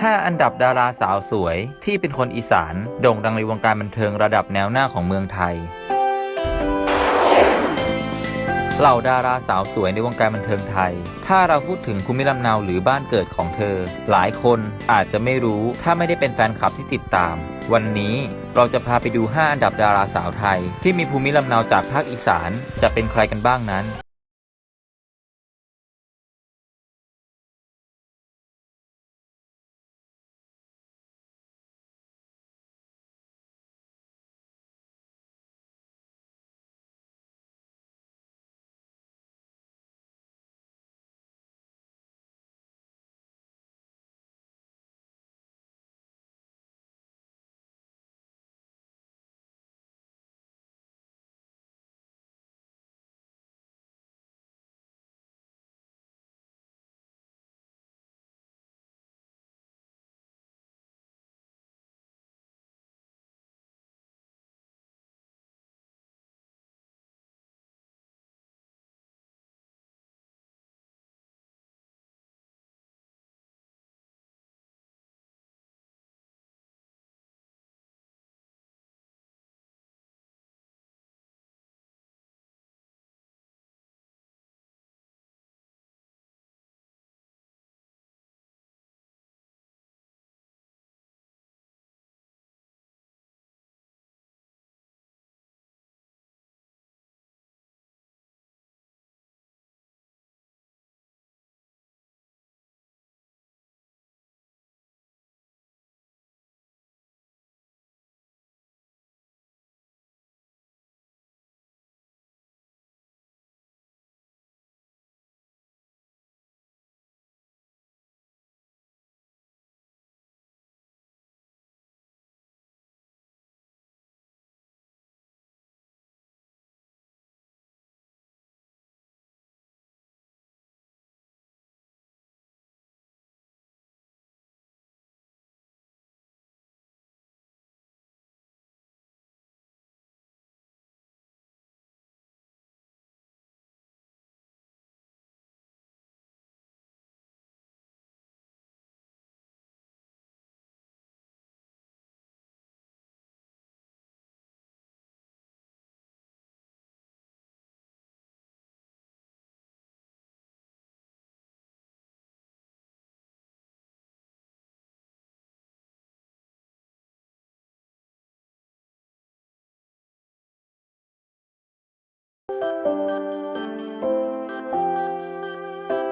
5 อันดับดาราสาวสวย ที่เป็นคนอีสาน โด่งดังในวงการบันเทิงระดับแนวหน้าของเมืองไทย เหล่าดาราสาวสวยในวงการบันเทิงไทย ถ้าเราพูดถึงภูมิลำเนาหรือบ้านเกิดของเธอ หลายคนอาจจะไม่รู้ถ้าไม่ได้เป็นแฟนคลับที่ติดตาม วันนี้เราจะพาไปดู 5 อันดับดาราสาวไทย ที่มีภูมิลำเนาจากภาคอีสาน จะเป็นใครกันบ้างนั้น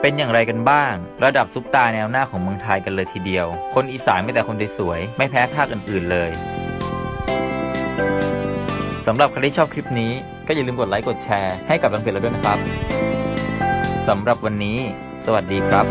เป็นอย่างไรกันบ้าง ระดับซุปตาแนวหน้าของเมืองไทยกันเลยทีเดียว คนอีสานไม่แต่คนสวย ไม่แพ้ภาคอื่นๆเลยสำหรับใครที่ชอบคลิปนี้ ก็อย่าลืมกดไลค์กดแชร์ให้กับทางเพจเราด้วยนะครับสำหรับวันนี้ สวัสดีครับ